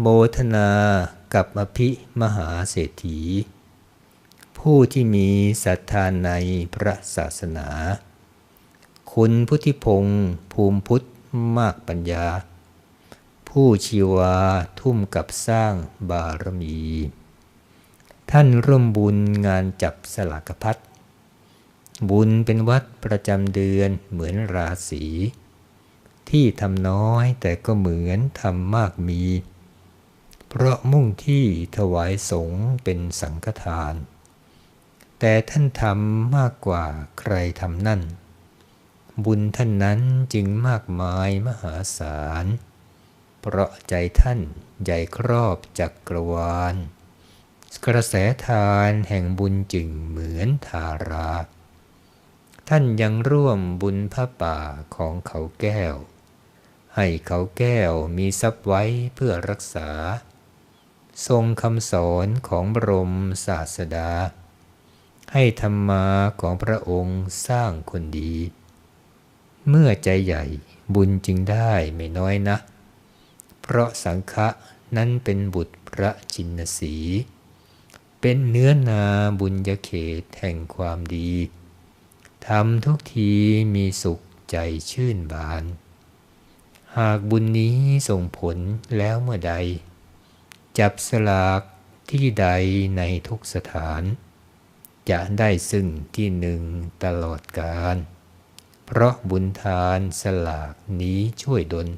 โมทนากับอภิมหาเศรษฐี ผู้ที่มีศรัทธาในพระศาสนา คุณพุทธิพงศ์ภูมิพุทธมากปัญญา ผู้ชีวาทุ่มกับสร้างบารมี ท่านร่วมบุญงานจับสลากพัดบุญเป็นวัดประจำเดือนเหมือนราศีที่ทำน้อยแต่ก็เหมือนทำมากมี เพราะมุ่งที่ถวายสงฆ์เป็นสังฆทาน แต่ท่านทำมากกว่าใครทำนั่น บุญท่านนั้นจึงมากมายมหาศาล เพราะใจท่านใหญ่ครอบจักรวาล กระแสทานแห่งบุญจึงเหมือนทารา ท่านยังร่วมบุญพระป่าของเขาแก้ว ให้เขาแก้วมีทรัพย์ไว้เพื่อรักษา ทรงคำสอนของบรมศาสดา ให้ธรรมาของพระองค์สร้างคนดี เมื่อใจใหญ่บุญจึงได้ไม่น้อยนะ เพราะสังฆะนั้นเป็นบุตรพระจินสี เป็นเนื้อนาบุญญาเขตแห่งความดีทำทุกทีมีสุขใจชื่นบาน หากบุญนี้ส่งผลแล้วเมื่อใด จับสลากที่ใดในทุกสถาน จะได้ซึ่งที่หนึ่งตลอดกาลเพราะบุญทานสลากนี้ช่วยดล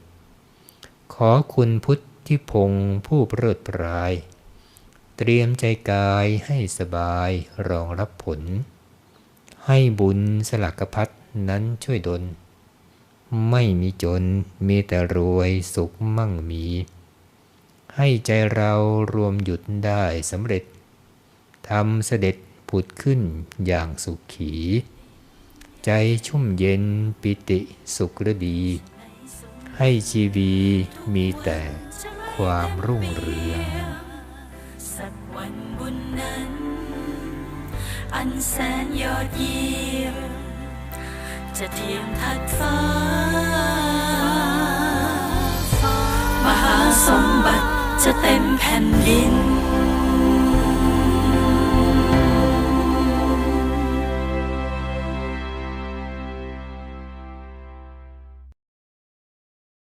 ขอคุณพุทธิพงศ์ผู้เพิดปราย เตรียมใจกายให้สบายรองรับผล ให้บุญสลักพัดนั้นช่วยดล ไม่มีจนมีแต่รวยสุขมั่งมี ให้ใจเรารวมหยุดได้สำเร็จทำเสด็จผุดขึ้นอย่างสุขขี ใจชุ่มเย็นปิติสุขฤดี ให้ชีวีมีแต่ความรุ่งเรือง สักวันบุญนั้น อันแสนยอดเยี่ยมจะเทียมทัดฟ้า 感应。